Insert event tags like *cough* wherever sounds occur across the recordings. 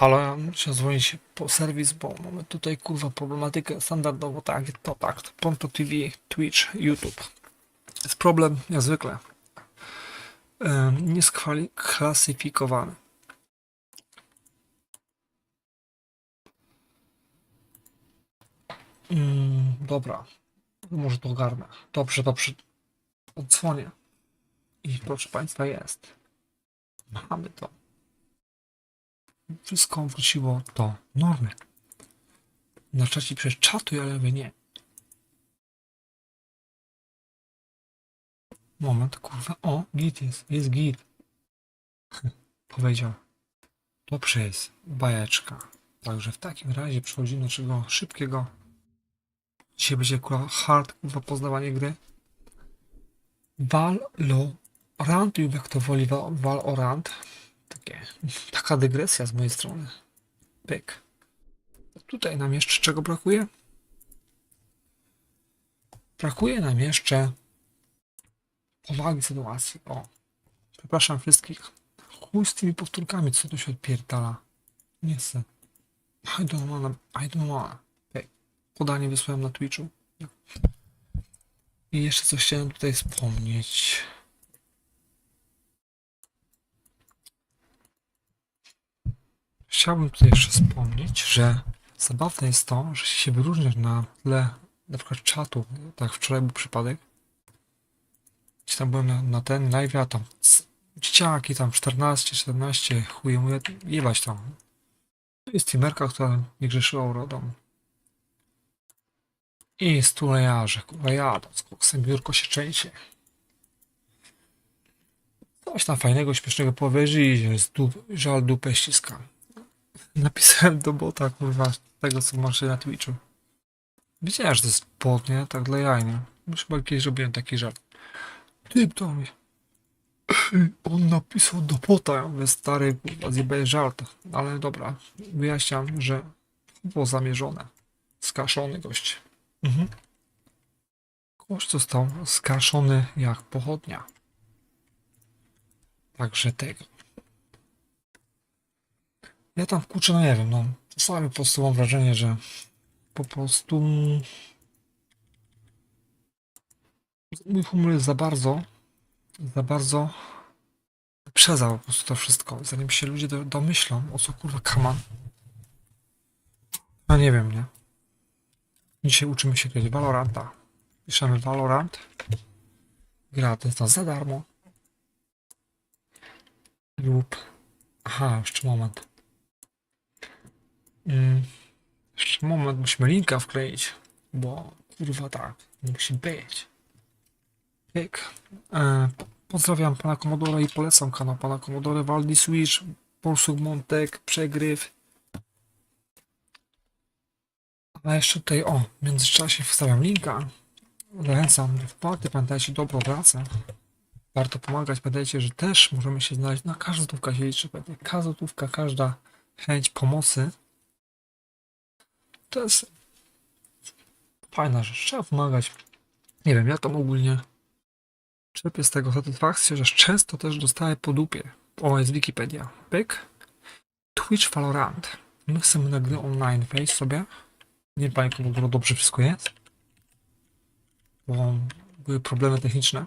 Ale muszę dzwonić po serwis, bo mamy tutaj kurwa problematykę standardowo, tak, to tak, Ponto TV, Twitch, YouTube. Jest problem, jak zwykle, niesklasyfikowany. Mm, dobra, może to ogarnę. Dobrze, dobrze, odzwonię. I proszę Państwa, jest. Mamy to wszystko wróciło do normy. Na czacie czatuj, ale wy nie. Moment, kurwa. O, git jest, jest git. *laughs* Powiedział. Dobrze jest, bajeczka. Także w takim razie przechodzimy do czego szybkiego. Dzisiaj będzie kurwa hard, kurwa poznawanie gry. Valorant, lub jak to woli Val- Valorant. Takie, taka dygresja z mojej strony. Pyk. Tutaj nam jeszcze czego brakuje? Brakuje nam jeszcze powagi sytuacji. O, przepraszam wszystkich. Chuj z tymi powtórkami, co tu się odpierdala. Nie chcę. I don't wanna, I don't wanna. Pyk. Podanie wysłałem na Twitchu. I jeszcze coś chciałem tutaj wspomnieć. Chciałbym tutaj jeszcze wspomnieć, że zabawne jest to, że się wyróżniasz na tle na przykład czatu, tak wczoraj był przypadek. Gdzie tam byłem na, na ten live, a tam dzieciaki tam 14, 14, chuje mówię, jebać tam. To jest teamerka, która nie grzeszyła urodą. I stulejarze, kurwa jadą, z koksem biurko się częsie. Coś tam fajnego, śmiesznego powiesz i z dup, żal dupę ściska. Napisałem do bota, kurwa, tego co masz na Twitchu. Wiedziałem, że to jest bot, nie? Tak dla jaj, nie? Już chyba kiedyś robiłem taki żart. Typ do mnie. On napisał do bota, ja mówię, stary, kurwa, zjebałeś żart. Ale dobra, wyjaśniam, że było zamierzone. Skaszony gość. Mhm. Gość został skaszony jak pochodnia. Także tego. Ja tam kurczę, no nie wiem, no czasami po prostu mam wrażenie, że po prostu mój humor jest za bardzo, za bardzo wyprzedzał po prostu to wszystko, zanim się ludzie do, domyślą, o co kurwa kaman. No nie wiem, nie? Dzisiaj uczymy się grać Valoranta. Piszemy Valorant. Gra to jest za darmo. Lub... Aha, jeszcze moment. Jeszcze moment, musimy linka wkleić, bo kurwa tak, musi być. Pyk. E, pozdrawiam pana Komodora i polecam kanał pana Komodora, Waldi Switch, Borsuk Montek, Przegryw. A jeszcze tutaj, o, w międzyczasie wstawiam linka. Zachęcam do wpłaty, pamiętajcie, dobrą pracę. Warto pomagać, pamiętajcie, że też możemy się znaleźć, na każda złotówka się każda złotówka, każda chęć pomocy to jest fajna rzecz. Trzeba pomagać. Nie wiem, ja tam ogólnie czerpię z tego satysfakcję, że często też dostaję po dupie. O, jest Wikipedia. Pyk. Twitch Valorant. My chcemy na gry online wejść sobie. Nie wiem, Komodoro, dobrze wszystko jest. Bo były problemy techniczne.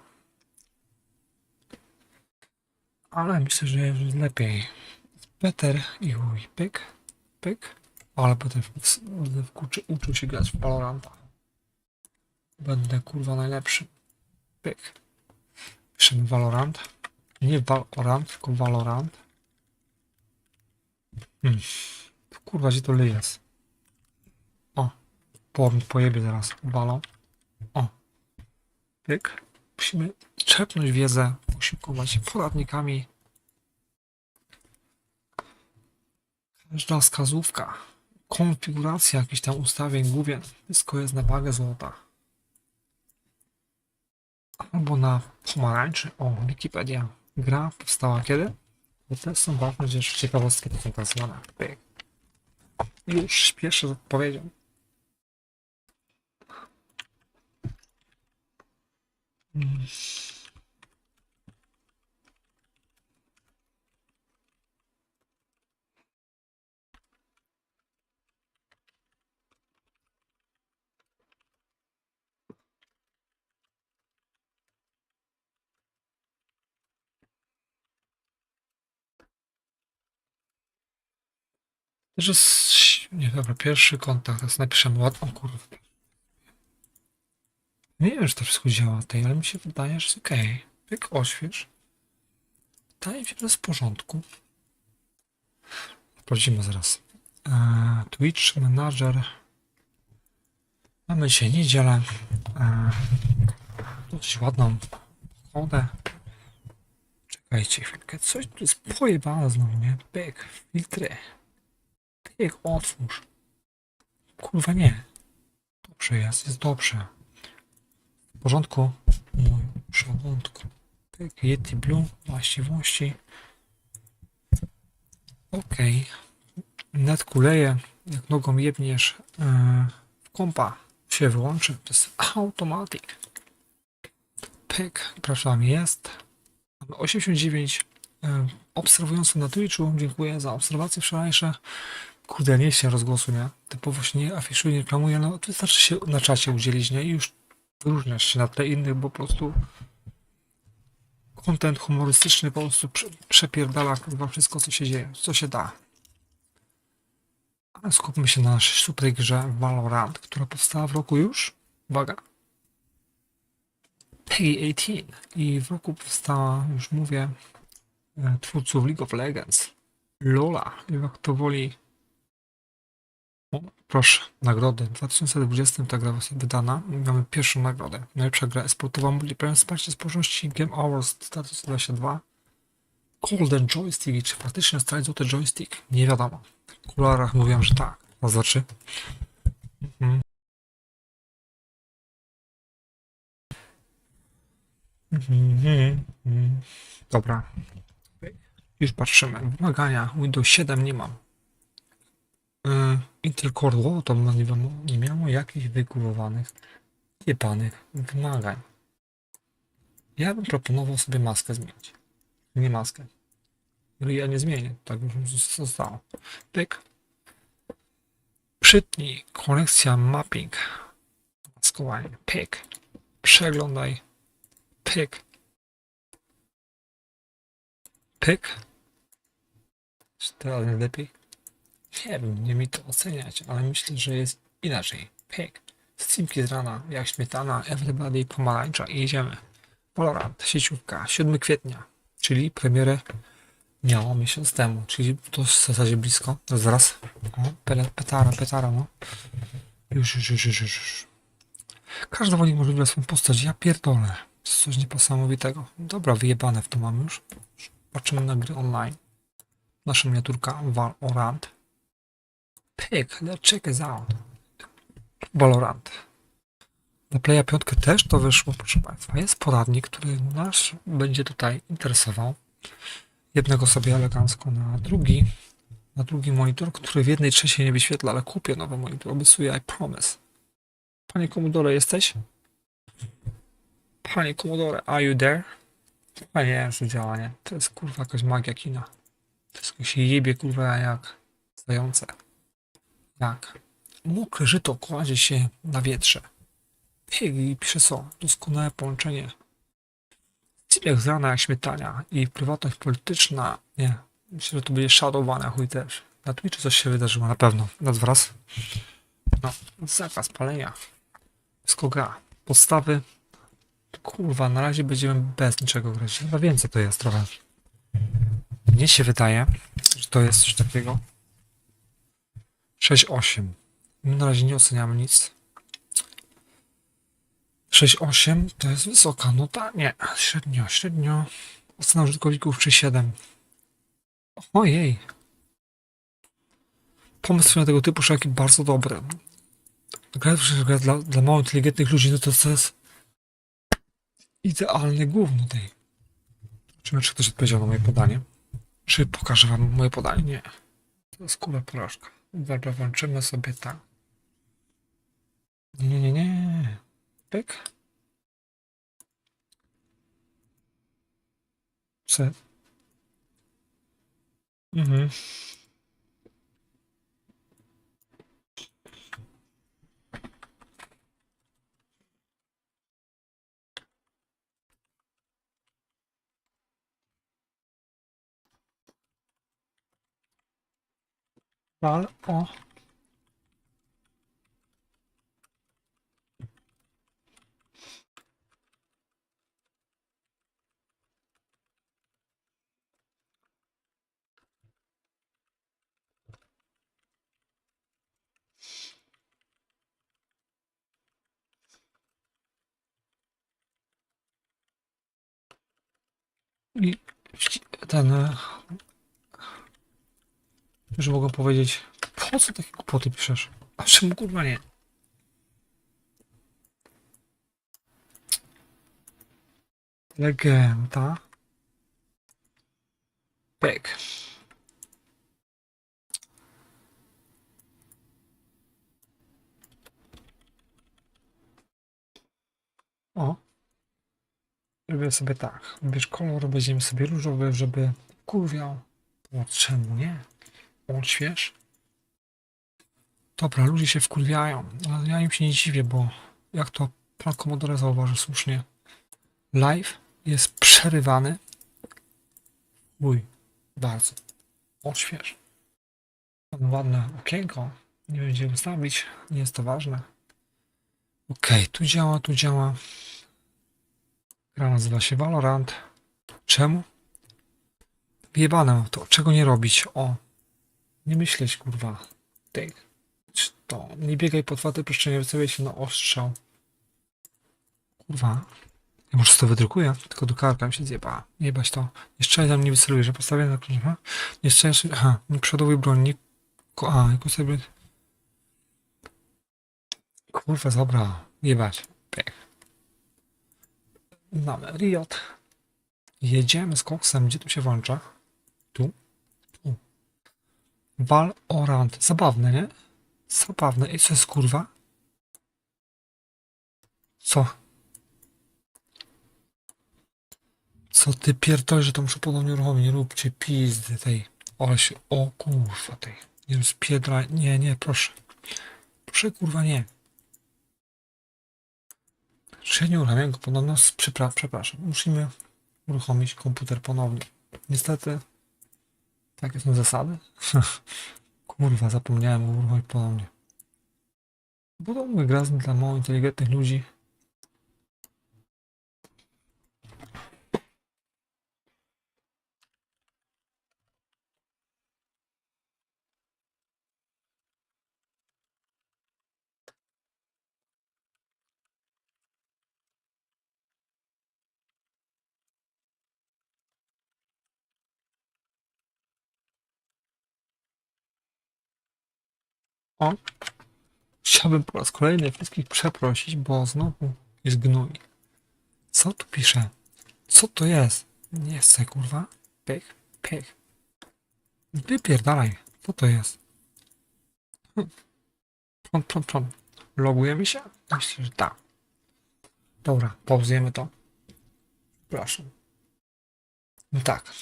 Ale myślę, że jest lepiej. Better i chuj. Pyk. Pyk. Ale potem będę wkuczy, uczył się grać w Valoranta. Będę kurwa najlepszy. Pyk. Piszemy Valorant. Nie Valorant, tylko Valorant. Hmm. Kurwa, gdzie to jest? O. Porn pojebie zaraz. Walą. O. Pyk. Musimy czerpnąć wiedzę, posiłkować się poradnikami. Każda wskazówka konfiguracja jakichś tam ustawień główien, wszystko jest na wagę złota. Albo na pomarańczy. O, Wikipedia. Gra powstała kiedy? Bo też są ważne rzeczy, ciekawostki. Pyk. Już śpieszę z odpowiedzią. Mm. Też jest... Nie, dobra, pierwszy kontakt. Teraz napiszemy ładnie. O. Nie wiem, czy to wszystko działa tej, ale mi się wydaje, że jest okej. Pyk, ośwież. Wydaje mi się, że jest w porządku. Sprawdzimy zaraz. Eee, Twitch Manager. Mamy dzisiaj niedzielę. Eee, dość ładną pogodę. Czekajcie chwilkę. Coś tu jest pojebane znowu, nie? Pyk, filtry. Pyk, otwórz. Kurwa nie. Dobrze jest, jest dobrze. W porządku? Mój żołądku. Pyk, Yeti Blue, właściwości. Okej. Net kuleje, jak nogą jebniesz yy, kompa się wyłączy. To jest automatic. Pyk, przepraszam, jest. Mamy 89 yy, obserwujących na Twitchu. Dziękuję za obserwacje wczorajsze. Kurde, nie się rozgłosu, nie? Typowo się nie afiszuje, nie reklamuje, no to wystarczy się na czacie udzielić, nie? I już wyróżniasz się na tle innych, bo po prostu kontent humorystyczny po prostu prze, przepierdala chyba wszystko, co się dzieje, co się da. Ale skupmy się na naszej super grze Valorant, która powstała w roku już, uwaga, Peggy 18 i w roku powstała, już mówię, e, twórców League of Legends, Lola, jak to woli. Proszę, nagrody. W 2020 ta gra właśnie wydana. Mamy pierwszą nagrodę. Najlepsza gra esportowa multiplayer wsparcie społeczności Game Awards 2022. Golden Joystick. Czy faktycznie stali złoty joystick? Nie wiadomo. W kularach mówią, że tak. To znaczy. Mhm. Mhm, mhm. Dobra. Już patrzymy. Wymagania. Windows 7 nie mam. Intel Core Low to nie, miało jakichś wygórowanych, jebanych wymagań. Ja bym proponował sobie maskę zmienić. Nie maskę. Ale ja nie zmienię. Tak już zostało. Pyk. Przytnij. Kolekcja mapping. Maskowanie. Pyk. Przeglądaj. Pyk. Pyk. Czy teraz lepiej? Nie wiem, nie mi to oceniać, ale myślę, że jest inaczej. Pyk. Steamki z rana, jak śmietana, everybody, pomarańcza i jedziemy. Valorant, sieciówka, 7 kwietnia, czyli premierę miało miesiąc temu, czyli to w zasadzie blisko. Zaraz. O, petara, petara, no. Już, już, już, już, już. Każdy woli może wybrać swoją postać. Ja pierdolę. Coś niesamowitego. Dobra, wyjebane w to mam już. Patrzymy na gry online. Nasza miniaturka Valorant. Pyk, let's check this out. Valorant. Na Playa 5 też to wyszło, proszę Państwa. Jest poradnik, który nas będzie tutaj interesował. Jednego sobie elegancko na drugi, na drugi monitor, który w jednej trzeciej nie wyświetla, ale kupię nowy monitor, obiecuję, I promise. Panie Commodore, jesteś? Panie Commodore, are you there? A nie, że działa, nie. To jest kurwa jakaś magia kina. To jest się jebie kurwa jak zające. Jak? Mokre żyto kładzie się na wietrze. Bieg i pisze co? Doskonałe połączenie. Ciebie z rana jak śmietania i prywatność polityczna. Nie. Myślę, że to będzie shadowana, chuj też. Na Twitchu coś się wydarzyło, na pewno. Raz wraz. No, zakaz palenia. Wszystko gra. Podstawy. Kurwa, na razie będziemy bez niczego grać. Chyba więcej to jest trochę. Mnie się wydaje, że to jest coś takiego. 6-8. My na razie nie oceniamy nic. 6-8 to jest wysoka nota. Nie, średnio, średnio. Ocena użytkowników 3-7. Ojej. Pomysł na tego typu szaki bardzo dobry. Gra, dla, dla mało inteligentnych ludzi, no to jest idealne gówno tej. Zobaczymy, czy ktoś odpowiedział na moje podanie. Czy pokażę wam moje podanie? Nie. To jest kula porażka. Dobra, włączymy sobie tak. Nie, nie, nie, nie. Pyk. C. Mhm. Val o. I wci- ten. Że mogę powiedzieć, po co takie głupoty piszesz? A czemu kurwa nie? Legenda. Pek. O. Robię sobie tak. Bierz kolor, będziemy sobie różowy, żeby kurwiał. O, czemu nie? Odśwież. Dobra, ludzie się wkurwiają, ale ja im się nie dziwię, bo jak to pan Komodore zauważył słusznie, live jest przerywany. Mój, bardzo. Odśwież. Mam ładne okienko. Nie wiem, gdzie ustawić. Nie jest to ważne. Okej, tu działa, tu działa. Gra nazywa się Valorant. Czemu? Wyjebane to. Czego nie robić? O. Nie myśleć, kurwa. Ty. Czy to? Nie biegaj po otwarte przestrzenie, wystawiaj się na ostrzał. Kurwa. Ja może to wydrukuję, tylko do karka mi się zjeba. Jebać to. Jeszcze tam nie wyceluję, że postawię na. Aha. Jeszcze, jeszcze, aha. Nie przoduj broń, nie... Ko, a, jako sobie... Kurwa, dobra. Pech. Mamy Riot. Jedziemy z koksem. Gdzie tu się włącza? Tu. Valorant. Zabawne, nie? Zabawne. I co jest kurwa? Co? Co ty pierdolisz, że to muszę ponownie uruchomić? Nie róbcie pizdy tej. O, się, o kurwa tej. Nie wiem, spiedra. Nie, nie, proszę. Proszę kurwa nie. Czy ja nie uruchamiam go ponownie? Przepra przepraszam. Musimy uruchomić komputer ponownie. Niestety. Takie są zasady. *laughs* Kurwa, zapomniałem go uruchomić ponownie. Podobny gra dla mało inteligentnych ludzi. O. Chciałbym po raz kolejny wszystkich przeprosić, bo znowu jest gnój. Co tu pisze? Co to jest? Nie chcę, kurwa. Pech, pech. Wypierdalaj. Co to jest? Hm. Prąd, prąd, prąd. Logujemy się? Myślę, że tak. Dobra, pauzujemy to. Przepraszam. No tak.